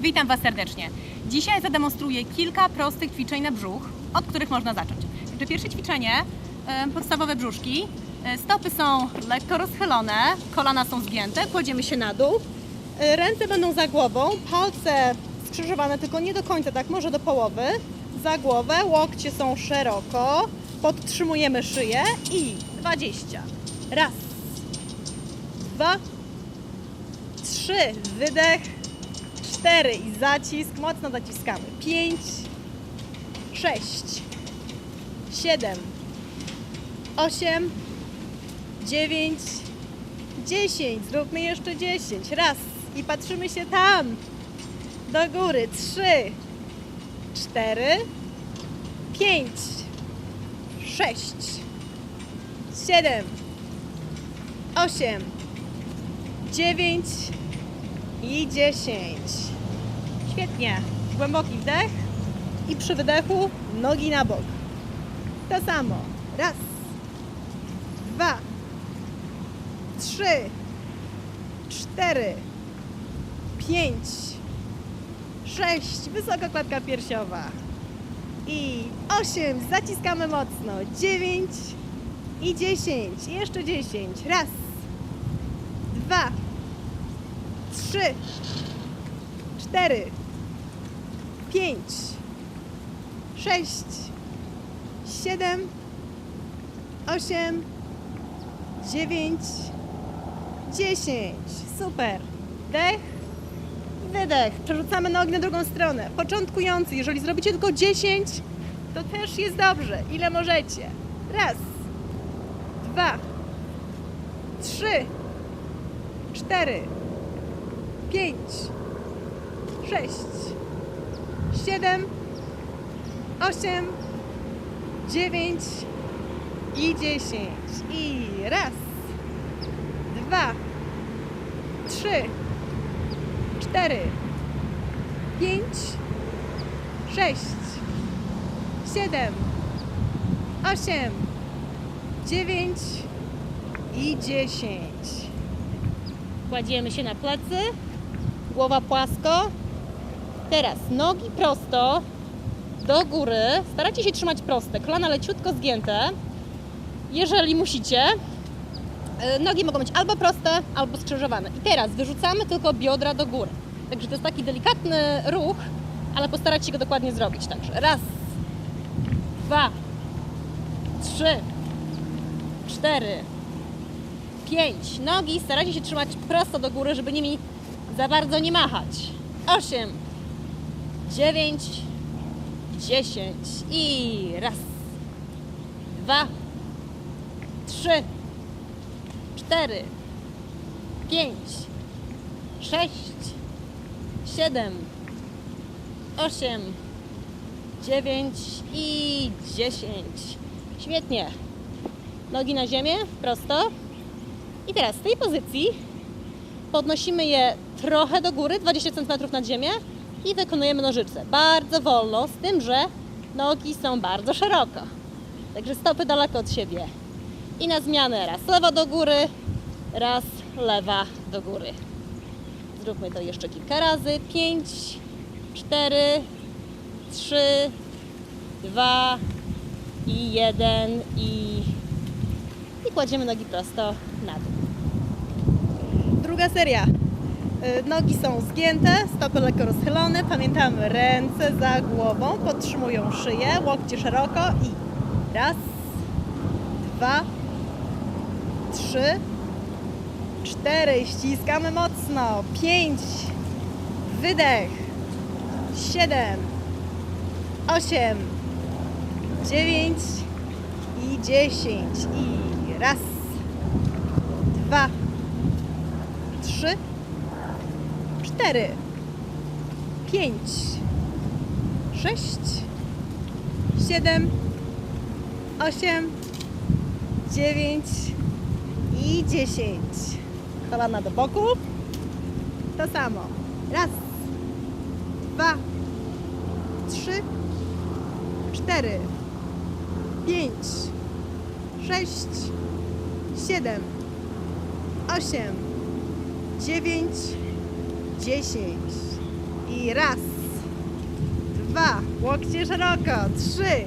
Witam Was serdecznie. Dzisiaj zademonstruję kilka prostych ćwiczeń na brzuch, od których można zacząć. Także pierwsze ćwiczenie, podstawowe brzuszki. E, Stopy są lekko rozchylone, kolana są zgięte, kładziemy się na dół. E, Ręce będą za głową, palce skrzyżowane, tylko nie do końca, tak może do połowy. Za głowę, łokcie są szeroko, podtrzymujemy szyję i 20. Raz, dwa, trzy, wydech, cztery i zacisk, mocno zaciskamy. Pięć, sześć, siedem, osiem, dziewięć, dziesięć. Zróbmy jeszcze dziesięć. Raz i patrzymy się tam. Do góry. Trzy, cztery, pięć, sześć, siedem, osiem, dziewięć i 10. Świetnie. Głęboki wdech i przy wydechu nogi na bok. To samo. Raz, dwa, trzy, cztery, pięć, sześć. Wysoka klatka piersiowa. I osiem. Zaciskamy mocno. Dziewięć i dziesięć. I jeszcze dziesięć. Raz, dwa, trzy, cztery, pięć, sześć, siedem, osiem, dziewięć, dziesięć. Super. Wdech, wydech. Przerzucamy nogi na drugą stronę. Początkujący, jeżeli zrobicie tylko 10, to też jest dobrze. Ile możecie? Raz, dwa, trzy, cztery, pięć, sześć, siedem, osiem, dziewięć i dziesięć. I raz, dwa, trzy, cztery, pięć, sześć, siedem, osiem, dziewięć i dziesięć. Kładziemy się na plecy, głowa płasko. Teraz nogi prosto do góry. Starajcie się trzymać proste, kolana leciutko zgięte. Jeżeli musicie, y, nogi mogą być albo proste, albo skrzyżowane. I teraz wyrzucamy tylko biodra do góry. Także to jest taki delikatny ruch, ale postarajcie się go dokładnie zrobić. Także raz, dwa, trzy, cztery, pięć. Nogi starajcie się trzymać prosto do góry, żeby nimi za bardzo nie machać. Osiem, dziewięć, dziesięć i raz, dwa, trzy, cztery, pięć, sześć, siedem, osiem, dziewięć i dziesięć. Świetnie. Nogi na ziemię, prosto. I teraz z tej pozycji podnosimy je trochę do góry, 20 cm nad ziemię i wykonujemy nożyce. Bardzo wolno, z tym, że nogi są bardzo szeroko. Także stopy daleko od siebie. I na zmianę raz lewa do góry, raz lewa do góry. Zróbmy to jeszcze kilka razy. 5, 4, 3, 2 i 1 i, i kładziemy nogi prosto na dół. Druga seria. Y, Nogi są zgięte, stopy lekko rozchylone. Pamiętamy, ręce za głową podtrzymują szyję, łokcie szeroko i raz, dwa, trzy, cztery. Ściskamy mocno. Pięć. Wydech. Siedem. Osiem. Dziewięć. I dziesięć. I raz, dwa, trzy, cztery, pięć, sześć, siedem, osiem, dziewięć. I dziesięć. Kolana do boku. To samo. Raz, dwa, trzy, cztery, pięć, sześć, siedem, osiem, dziewięć, dziesięć. I raz, dwa, łokcie szeroko, trzy,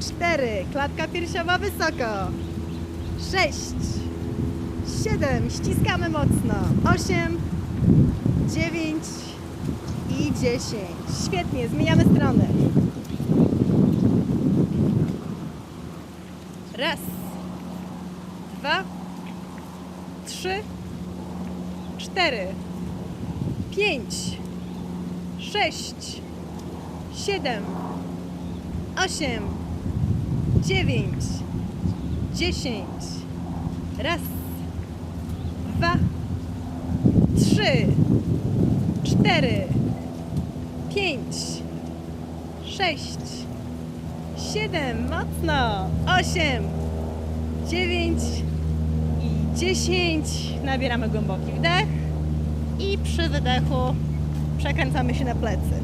cztery, klatka piersiowa wysoko, sześć, siedem, ściskamy mocno, osiem, dziewięć i dziesięć. Świetnie, zmieniamy strony. Raz, dwa, trzy, cztery, pięć, sześć, siedem, osiem, dziewięć, dziesięć. Raz, dwa, trzy, cztery, pięć, sześć, siedem, mocno, osiem, dziewięć i dziesięć. Nabieramy głęboki wdech i przy wydechu przekręcamy się na plecy.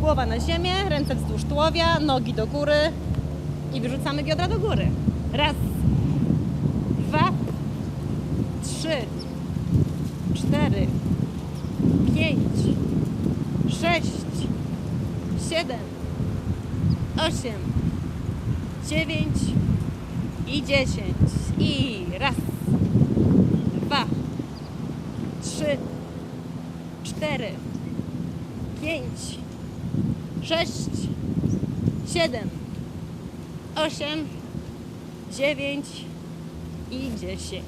Głowa na ziemię, ręce wzdłuż tułowia, nogi do góry i wyrzucamy biodra do góry. Raz, dwa, trzy, cztery, pięć, sześć, siedem, osiem, dziewięć i dziesięć. I raz, dwa, trzy, cztery, pięć, sześć, siedem, osiem, dziewięć i dziesięć.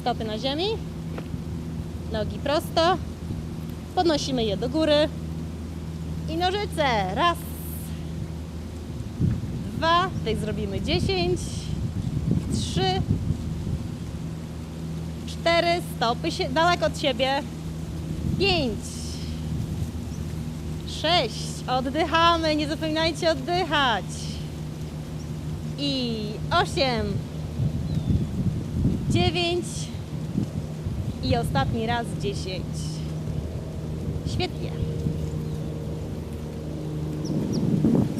Stopy na ziemi, nogi prosto, podnosimy je do góry i nożyce. Raz, dwa, tutaj zrobimy dziesięć, trzy, cztery, stopy się daleko od siebie, pięć, sześć, oddychamy, nie zapominajcie oddychać i osiem, dziewięć i ostatni raz dziesięć. Świetnie.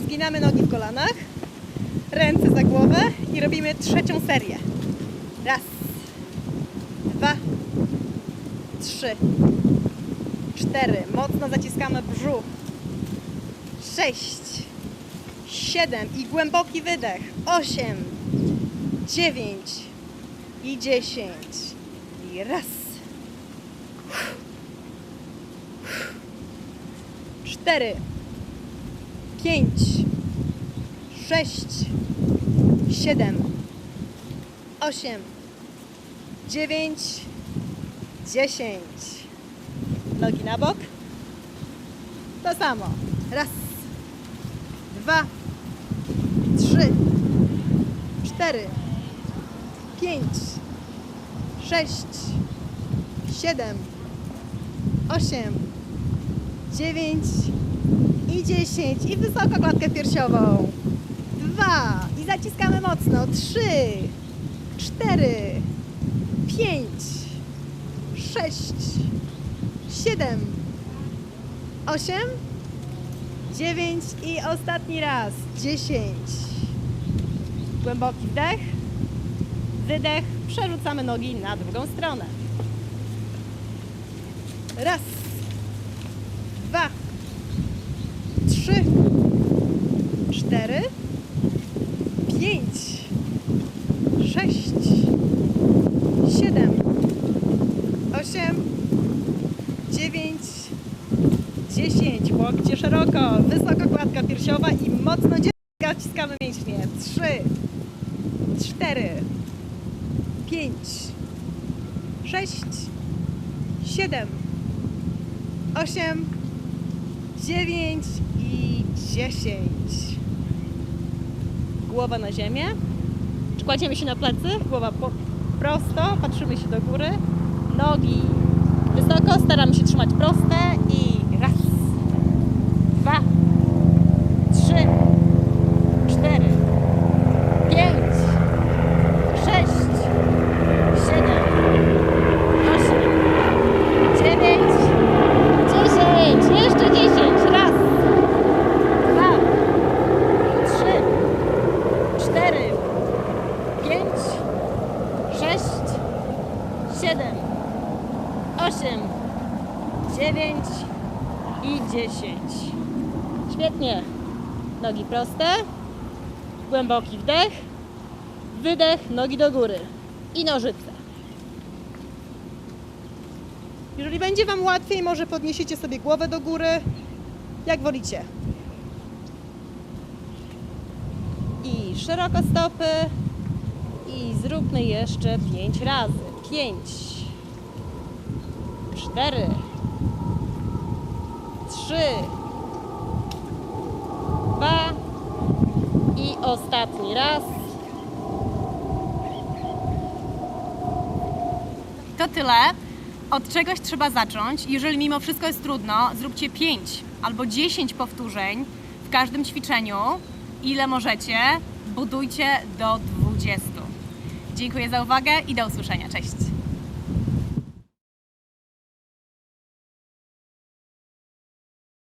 Zginamy nogi w kolanach, ręce za głowę i robimy trzecią serię. Raz, dwa, trzy, cztery. Mocno zaciskamy brzuch. Sześć, siedem i głęboki wydech. Osiem, dziewięć i dziesięć. I raz. Cztery, pięć, sześć, siedem, osiem, dziewięć, dziesięć. Nogi na bok. To samo. Raz, dwa, trzy, cztery, pięć, sześć, siedem, osiem, dziewięć i dziesięć. I wysoko klatkę piersiową. Dwa. I zaciskamy mocno. Trzy, cztery, pięć, sześć, siedem, osiem, dziewięć i ostatni raz. Dziesięć. Głęboki wdech, wydech. Przerzucamy nogi na drugą stronę. Raz, dwa, trzy, cztery, pięć, sześć, siedem, osiem, 10, łokcie szeroko, wysoko kładka piersiowa i mocno dzierga, wciskamy mięśnie. 3, 4, 5, 6, 7, 8, 9 i 10. Głowa na ziemię. Czy kładziemy się na plecy? Głowa po, prosto, patrzymy się do góry. Nogi wysoko, staramy się trzymać proste i 9 i 10. Świetnie. Nogi proste. Głęboki wdech. Wydech, nogi do góry. I nożyce. Jeżeli będzie Wam łatwiej, może podniesiecie sobie głowę do góry, jak wolicie. I szeroko stopy. I zróbmy jeszcze 5 razy. 5 4 Trzy. Dwa. I ostatni raz. To tyle. Od czegoś trzeba zacząć. Jeżeli mimo wszystko jest trudno, zróbcie 5 albo 10 powtórzeń w każdym ćwiczeniu. Ile możecie, budujcie do 20. Dziękuję za uwagę i do usłyszenia. Cześć!